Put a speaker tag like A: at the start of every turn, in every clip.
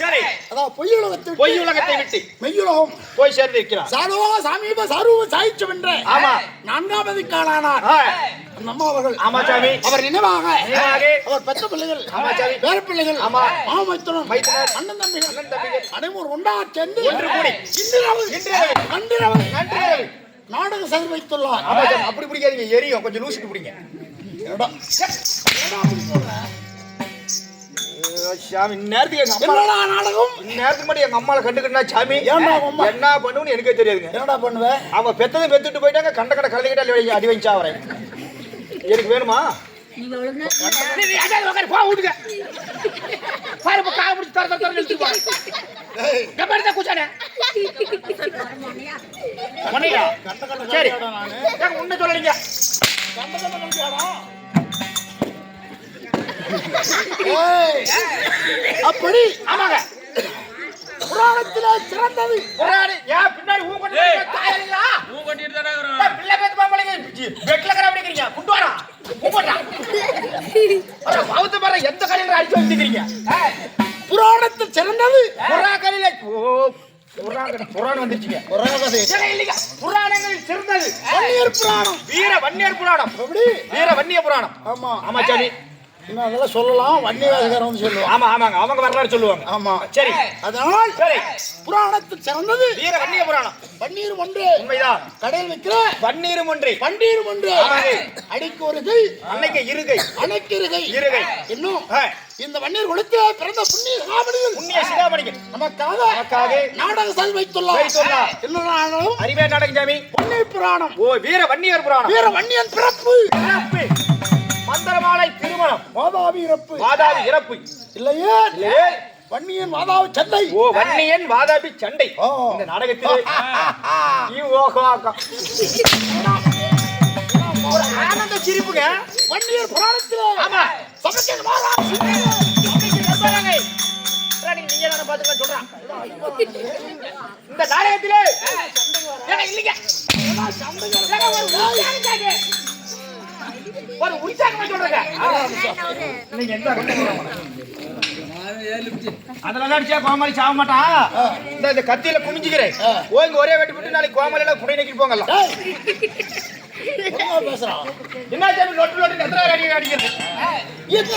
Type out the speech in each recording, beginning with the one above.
A: சரி.
B: அதாவது பொய்யுலகத்தை விட்டு
A: பொய் உலகத்தை விட்டு.
B: மெய்யுலகம்.
A: போய் சேர்ந்து இருக்கிறார்
B: சாதுவா சாமீப சருவ சாய்ச்சம் என்ற.
A: ஆமா.
B: நான்காவது காலானார் அந்த அம்மா அவர்கள்.
A: ஆமா சாமி.
B: அவர் நினைவாக. அவர் பெற்ற பிள்ளைகள்.
A: ஆமா சாமி.
B: பேர பிள்ளைகள்.
A: ஆமா.
B: மாமைத்தனம்
A: மைத்துனர்.
B: அண்ணன் தம்பிகள்.
A: அண்ணன் தம்பிகள்.
B: அனைவரும் ஒன்றாக சேர்ந்து
A: ஒன்று கூடி.
B: இன்றிரவு
A: இன்றிரவு.
B: நன்றிரவு
A: நன்றி இரவு.
B: நாடக சதி வைத்துள்ளார்.
A: ஆமா சாமி, அப்படி பிடிக்காதீங்க. எரியும். கொஞ்சம் லூசிட்டு பிடிங்க.
B: என்னடா? என்னடா அப்படி சொல்ற?
A: சாமி இந்நேரத்துக்கு எங்க அம்மா
B: நாடகம்?
A: இந்நேரத்துக்கு மட்டும் எங்க அம்மாவை கண்டுக்கிட்டா சாமி? என்ன பண்ணுன்னு எனக்கே தெரியாதுங்க.
B: என்னடா பண்ணுவ?
A: அவ பெத்ததும் பெத்துட்டு போயிட்டாங்க கண்ட கண்ட கலந்துக்கிட்டா அடி வச்சா அவரை எனக்கு வேணுமா? சரி. உன்னை சொல்லலைங்க.
B: அப்படி
A: ஆமாங்க.
B: புராணத்திலே சிறந்தது.
A: ஆளு, ஏன் பின்னாடி ஊ கொண்டு பிள்ளை பெத்து பொம்பளைங்க, பெட்ல கிடக்க அப்படிங்கிறீங்க. கொண்டு வாடா. ஊ போடுறா. அட, பவுத்து பாரு, எந்த கடையில அடிச்சு
B: புராணத்தில் சிறந்தது.
A: புறா கடையில ஓ புராணம் வந்துருச்சுங்க. புராணங்களில் சிறந்தது.
B: வன்னியர் புராணம்.
A: வீர வன்னியர் புராணம்.
B: எப்படி
A: வீர வன்னிய புராணம்.
B: ஆமா.
A: ஆமா சரி
B: இன்னும் அதெல்லாம் சொல்லலாம். வன்னியவாதிகாரம் சொல்லுவான்
A: ஆமா ஆமாங்க. அவங்க வரலாறு சொல்லுவாங்க.
B: ஆமா.
A: சரி.
B: அதனால்
A: சரி.
B: புராணத்தில் சிறந்தது.
A: வீர வன்னிய புராணம்.
B: பன்னீர் ஒன்று.
A: உண்மைதான்.
B: கடையில் விற்கிற
A: பன்னீரும் ஒன்றே.
B: பன்னீர் ஒன்று. அடிக்கு ஒரு கை
A: அன்னைக்கு இருகை.
B: அணைக்கு இருகை.
A: இருகை.
B: இன்னும் இந்த வன்னீர் கொடுத்து பிறந்த புண்ணிய சாமணிகள்
A: புண்ணிய சிகாமணிகள்.
B: நமக்காக
A: நமக்காக
B: நாடக சதி வைத்துள்ளார்.
A: வைத்துள்ளார்.
B: என்ன
A: அறிவே நாடகம் சாமி.
B: பொன்னிர் புராணம்.
A: ஓ வீர வன்னியர் புராணம்.
B: வீர வன்னியன் பிறப்பு.
A: இறப்பு மந்திரமாலை திருமணம்.
B: வாதாபி இறப்பு.
A: வாதாபி இறப்பு.
B: இல்லையே?
A: இல்லையே?
B: வன்னியன் வாதாபி சந்தை
A: ஓ வன்னியன் வாதாபி சண்டை. இந்த நாடகத்தில். ஆக்கா. ஒரு ஆனந்த சிரிப்புங்க.
B: வன்னியர் புராணத்திலே.
A: ஆமா. நண்பராங்க. ராணி, நீங்க தானே பாத்துக்கலாம் சொல்றேன். இந்த நாடகத்திலே. இல்லைங்க. ஒரு உற்சாகம் சொல்றேங்க. நீங்க எந்த அதெல்லாம் அடிச்சா கோமாளி சாக மாட்டான் இந்த இந்த கத்தியில குனிஞ்சுக்கிறேன். ஓ இங்க ஒரே வெட்டி விட்டு நாளைக்கு கோமாளி எல்லாம் நக்கிட்டு போங்கலாம்.
B: என்ன பேசுறான்.
A: என்ன சாமி லொட்டு லொட்டு எத்தனை அடி அடிக்கிறது?
B: இந்த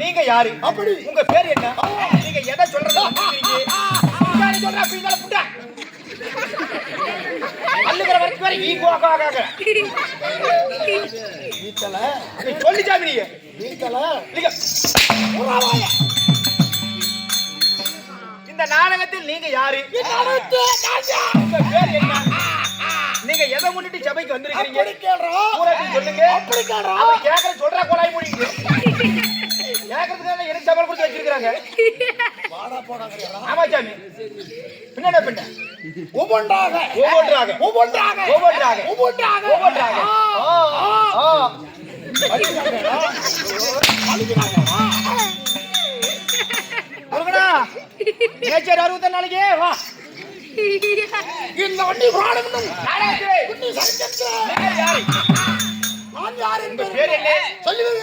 A: நீங்க யாரு?
B: அப்படி.
A: உங்க பேர் என்ன? நீங்க எதை சொல்றது அள்ளுகிற வரைக்கும் வரை ஈ கோகா ஆகாக
B: வீட்டல
A: நீ சொல்லி சாமி இல்லைங்க.
B: புறாவாய
A: இந்த நாடகத்தில் நீங்க யாரு? நீங்க எதை முன்னிட்டு சபைக்கு வந்திருக்கீங்க சொல்லுங்க. கேக்குற சொல்ற கொலாய் முடியுங்க கேக்குறதுக்காக எனக்கு சம்பளம் கொடுத்து வச்சிருக்காங்க ஆமா சாமி. பின்னாடி பின்ன?
B: ஒவ்வொன்றாக.
A: ஒவ்வொன்றாக.
B: ஒவ்வொன்றாக.
A: ஒவ்வொன்றாக.
B: ஒவ்வொன்றாக.
A: ஒவ்வொன்றாக. முருகனா நேச்சர் அறுபத்தி நாளைக்கு. வா.
B: இந்த வண்டி புராணம் நான் யார் என்பது? சொல்லுவது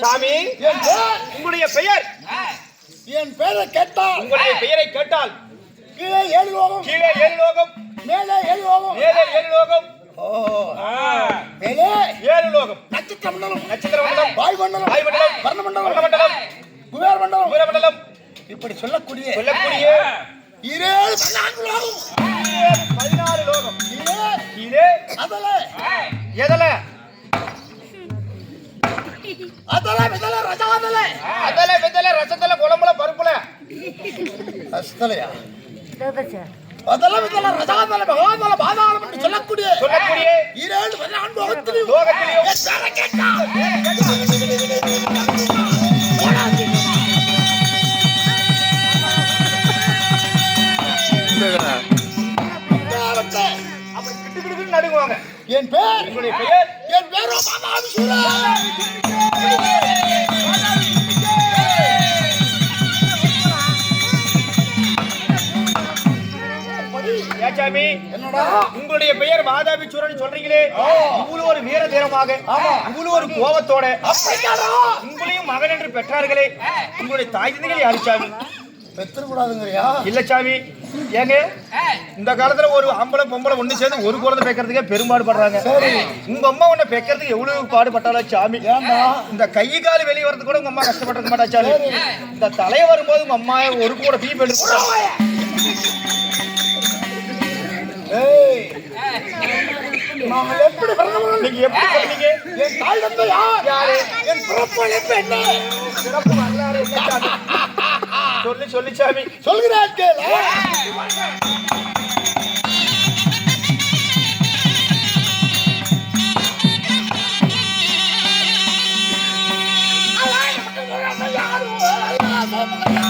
A: சாமி உங்களுடைய பெயர்?
B: என் பேரை கேட்டால்
A: உங்களுடைய பெயரை கேட்டால்?
B: கீழே ஏழு லோகம்.
A: கீழே ஏழு லோகம்.
B: மேலே ஏழு லோகம்.
A: மேலே ஏழு லோகம்.
B: மேலே
A: ஏழு லோகம்.
B: நட்சத்திர மண்டலம்.
A: நட்சத்திர மண்டலம்.
B: வாயு மண்டலம்.
A: வாயு மண்டலம்.
B: வர்ண மண்டலம்.
A: வர்ண மண்டலம்.
B: குபேர மண்டலம்.
A: சூரிய மண்டலம்.
B: இப்படி சொல்லக்கூடிய
A: சொல்லக்கூடிய
B: இரேழு பதினான்கு லோகம்.
A: பதினாலு லோகம்.
B: கீழே
A: கீழே
B: அதல.
A: எதல?
B: அதல விதல ரஜாதல
A: அதல வெதல ரசத்தல குழம்புல பருப்புல.
B: அஸ்தலையா அதல விதல ரஜாதல பகவாதல பாதாளம் என்று சொல்லக்கூடிய
A: சொல்லக்கூடிய
B: இரேழு பதினான்கு
A: கிட்டு நடுங்குவாங்க.
B: என் பேர்
A: உங்களுடைய பெயர்?
B: என் பேரோ
A: ஏச்சாமி
B: என்னடா?
A: உங்களுடைய பெயர் மாதாபிச்சூரன் சொல்றீங்களே. இவ்வளவு ஒரு வீர தீரமாக இவ்வளவு ஒரு கோபத்தோட உங்களையும் மகன் என்று பெற்றார்களே. உங்களுடைய தாய் தந்தைகள் யாரு சாமி?
B: பெத்துக்கூடாதுங்கிறியா
A: இல்ல சாமி. ஏங்க? இந்த காலத்துல ஒரு ஆம்பளை பொம்பளை ஒண்ணு சேர்ந்து ஒரு குழந்தை பெக்கிறதுக்கே பெரும்பாடு படுறாங்க உங்க அம்மா உன்னை பெக்கிறதுக்கு எவ்வளவு பாடுபட்டாளா சாமி.
B: ஏன்டா
A: இந்த கை கால் வெளியே வரது கூட உங்க அம்மா கஷ்டப்பட்டிருக்க மாட்டா சாமி. இந்த தலைய வரும்போது உங்க அம்மா ஒரு கூட பீ பண்ணி
B: ஏய். நாங்கள் எப்படி பிறந்தவர்கள்
A: நீங்க எப்படி பண்ணீங்க
B: என் தாய் தந்தை யார்? என் பிறப்பு என்ன
A: சிறப்பு வரலாறு என்ன சாமி? சொல்லி சொல்லி சாமி.
B: சொல்கிறார்கள்
A: Oh, my God.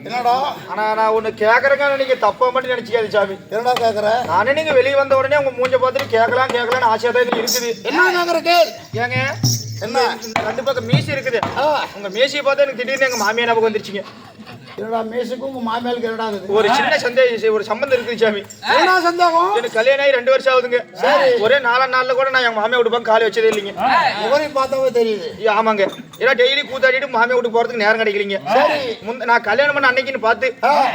B: என்னடா?
A: ஆனா நான் ஒண்ணு கேக்குறேங்க நீங்க தப்பா மட்டும் நினைச்சுக்காது சாமி.
B: என்னடா கேக்குற?
A: நானே நீங்க வெளிய வந்த உடனே உங்க மூஞ்ச பார்த்துட்டு கேட்கலாம் கேட்கலாம்னு ஆசையா தான் இருக்குது.
B: என்ன
A: ஏங்க?
B: என்ன?
A: ரெண்டு பக்கம் மீசி இருக்குது. உங்க மீசியை பார்த்தா எனக்கு திடீர்னு எங்க மாமியா ஞாபகம் வந்துருச்சுங்க.
B: என்னடா மேசுக்கும் உங்க மாமியாளுக்கு என்னடா
A: ஒரு சின்ன சந்தேகம் ஒரு சம்பந்தம் இருக்குது சாமி.
B: என்ன சந்தேகம்?
A: எனக்கு கல்யாணம் ஆகி ரெண்டு வருஷம் ஆகுதுங்க. ஒரே நாலாம் நாள்ல கூட நான் எங்க மாமியா வீட்டு பக்கம் காலை வச்சதே இல்லைங்க.
B: முகரை பார்த்தாவே தெரியுது.
A: ஆமாங்க. ஏன்னா டெய்லி கூத்தாடிட்டு மாமியா வீட்டுக்கு போறதுக்கு நேரம் கிடைக்கலீங்க. முந்த நான் கல்யாணம் பண்ண அன்னைக்குன்னு பார்த்து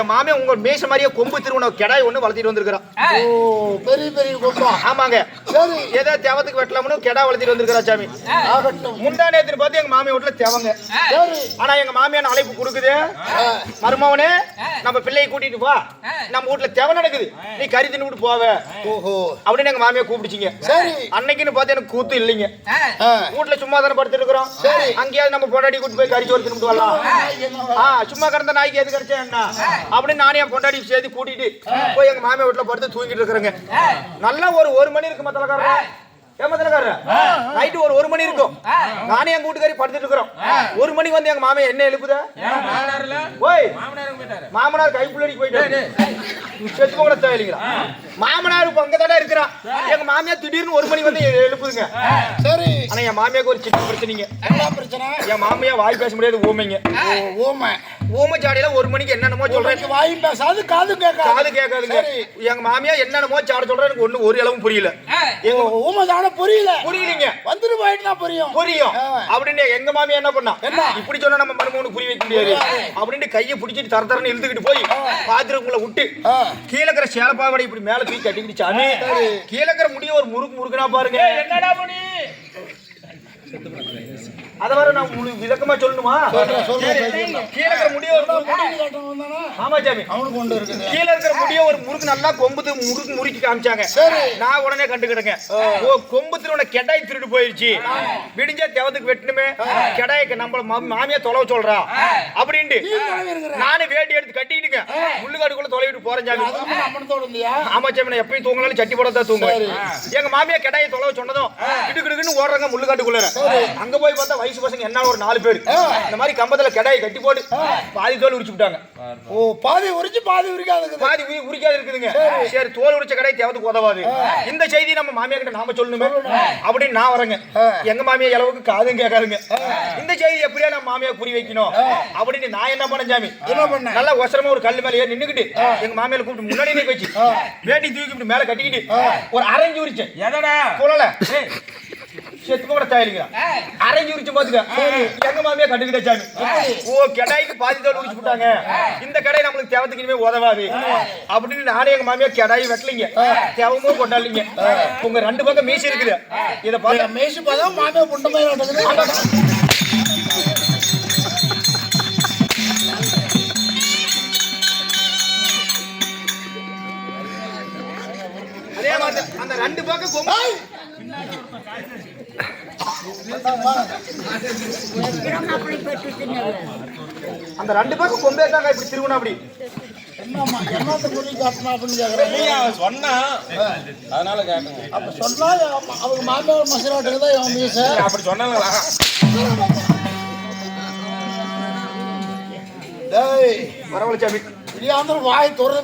A: என் மாமியா உங்க மேச மாதிரியே கொம்பு திருவண்ண கிடாய் ஒண்ணு வளர்த்திட்டு வந்திருக்கிறான்.
B: ஓ பெரிய பெரிய குப்பா
A: ஆமாங்க.
B: சரி.
A: ஏதோ தேவத்துக்கு வெட்டலாம்னு கிடா வளர்த்திட்டு வந்திருக்கிறா சாமி. முந்தா நேரத்துல பார்த்து எங்க மாமியா வீட்டுல தேவங்க. ஆனா எங்க மாமியார் அழைப்பு கொடுக்குது. மருமவனே நம்ம பிள்ளையை கூட்டிட்டு வா. நம்ம வீட்டுல தேவை நடக்குது. நீ கறி தின்னு போவ.
B: ஓஹோ.
A: அப்படின்னு எங்க மாமியா கூப்பிடுச்சிங்க.
B: சரி.
A: அன்னைக்குன்னு பார்த்து எனக்கு கூத்து இல்லைங்க. வீட்டுல சும்மா தானே படுத்துட்டு இருக்கிறோம்.
B: சரி.
A: அங்கேயாவது நம்ம பொண்டாடி கூட்டு போய் கறி சோறு தின்னுட்டு வரலாம். சும்மா கிடந்த நாய்க்கு எது கிடைச்சா என்ன? அப்படின்னு நானே என் பொண்டாடி சேர்த்து கூட்டிட்டு போய் எங்க மாமியா வீட்டுல படுத்து தூங்கிட்டு இருக்கிறேங்க. நல்லா ஒரு ஒரு மணி இருக்குமா தலைக்காரன் ஏமாத்தனக்காரர் நைட்டு ஒரு ஒரு மணி இருக்கும். நானே எங்க வீட்டுக்காரி படுத்துட்டு இருக்கிறோம். ஒரு மணிக்கு வந்து எங்க மாமே என்ன எழுப்புதா? ஓய். மாமனார் கைப்புள்ளடிக்கு போயிட்டு செத்து போகிற தேவையில்லைங்களா? மாமனார் இப்ப அங்கதானே இருக்கிறான். எங்க மாமியார் திடீர்னு ஒரு மணி வந்து எழுப்புதுங்க.
B: சரி.
A: ஆனா என் மாமியாருக்கு ஒரு சின்ன பிரச்சனைங்க.
B: என்ன பிரச்சனை?
A: என் மாமியா வாய் பேச முடியாது ஊமைங்க
B: ஓ, ஊமை
A: ஊமைச்சாடியில ஒரு மணிக்கு என்னென்னமோ சொல்றேன்.
B: வாயும் பேசாது காது கேட்காது.
A: காது கேட்காதுங்க. எங்க மாமியா என்னென்னமோ சாட சொல்றேன் எனக்கு ஒண்ணு ஒரு அளவும் புரியல. எங்க
B: ஊமை தானே புரியல.
A: புரியலீங்க.
B: வந்துட்டு போயிட்டுனா புரியும்.
A: புரியும். அப்படின்னு எங்க மாமியா என்ன பண்ணா?
B: என்ன?
A: இப்படி சொன்னா நம்ம மருமகனுக்கு புரிய வைக்க முடியாது. அப்படின்ட்டு கையை பிடிச்சிட்டு தர தரன்னு இழுத்துக்கிட்டு போய் பாத்ரூம்குள்ள விட்டு. கீழே இருக்கிற சேலப்பாவடை இப்படி மேல தூக்கி கட்டிக்கிட்டு சாமி கீழே இருக்கிற முடிய ஒரு முறுக்கு முறுக்குனா பாருங்க.
C: என்னடா பண்ணி
A: அத வர நான் உங்களுக்கு விளக்கமா சொல்லணுமா. கீழே இருக்கிற முடிய ஆமா சாமி.
B: அவனுக்கு கொண்டு இருக்குது.
A: கீழே இருக்கிற முடிய ஒரு முறுக்கு நல்லா கொம்புத்து முறுக்கு முறுக்கி காமிச்சாங்க.
B: சரி.
A: நான் உடனே கண்டுக்கிட்டேங்க. ஓ கொம்பு திருவன கெடாய் திருடு போயிருச்சு. விடிஞ்சா தேவத்துக்கு வெட்டணுமே. கெடாய்க்கு நம்ம மா- மாமியா தொலைவ சொல்றா. அப்படின்ட்டு நானும் வேட்டி எடுத்து கட்டிக்கிட்டுங்க. முள்ளுக்காடுக்குள்ள தொலைவிட்டு போறேன் சாமி. ஆமா சாமி நான் எப்பயும் தூங்கினாலும் சட்டி போட தான் தூங்குவேன் எங்க மாமியா கெடாயை தொலைவ சொன்னதும் கிடு கிடுக்குன்னு ஓடுறாங்க முள்ளுக்காட்டுக்குள்ள அங்க போய் பார்த்தா வயசு பசங்க என்ன ஒரு நாலு பேர்? இந்த மாதிரி கம்பத்துல கெடாயை கட்டி போட்டு பாதி தோல் உரிச்சு விட்டாங்க.
B: ஓ பாதி உரிச்சு பாதி உரிக்காதுக்குது
A: பாதி உரி- உரிக்காது இருக்குதுங்க. சரி. தோல் உரிச்ச கடை தேவத்துக்கு உதவாது. இந்த செய்தி நம்ம மாமியா கிட்ட நாம சொல்லணுமே. அப்படின்னு நான் வரேங்க. எங்க மாமியா அளவுக்கு காதும் கேட்காதுங்க. இந்த செய்தி எப்படியா நம்ம மாமியா புரிய வைக்கணும்? அப்படின்னு நான் என்ன பண்ணேன் சாமி?
B: என்ன பண்ண?
A: நல்லா ஒசரமா ஒரு கல்லு மேல ஏறி நின்னுக்கிட்டு எங்க மாமியால கூப்பிட்டு முன்னாடி நிக்க வச்சு வேட்டி தூக்கி மேல கட்டிக்கிட்டு ஒரு அரைஞ்சு உரிச்சேன்.
C: எதடா?
A: குழல. செத்து கூட தாயிலிங்க அரைஞ்சு உரிச்சு பாத்துக்க எங்க மாமியா கட்டுக்கிட்ட சாமி. ஓ கெடாய்க்கு பாதி தோல் உரிச்சு விட்டாங்க இந்த கடை நம்மளுக்கு தேவத்துக்கு இனிமே உதவாது. அப்படின்னு நானே எங்க மாமியா கெடாய் வெட்டலைங்க. தேவமும் கொண்டாடலிங்க. உங்க ரெண்டு பக்கம் மீசி இருக்குது. இத பாருங்க
B: மேய்ச்சி பார்த்தா மாமியா புண்ட மாதிரி
A: அந்த ரெண்டு பக்கம் கொம்பு அந்த ரெண்டு பக்கம் கொம்பே தாங்க இப்படி திருவணும் அப்படி.
C: சொன்னான் அதனால கேட்டேங்க
B: அப்ப சொன்னா அவ- அவங்க மாமியார் மசராட்டுக்கு தான்
C: அப்படி சொன்னாங்களா
B: டேய்
A: பரவாயில்ல சாமி
B: இல்லையா வாய் திறந்து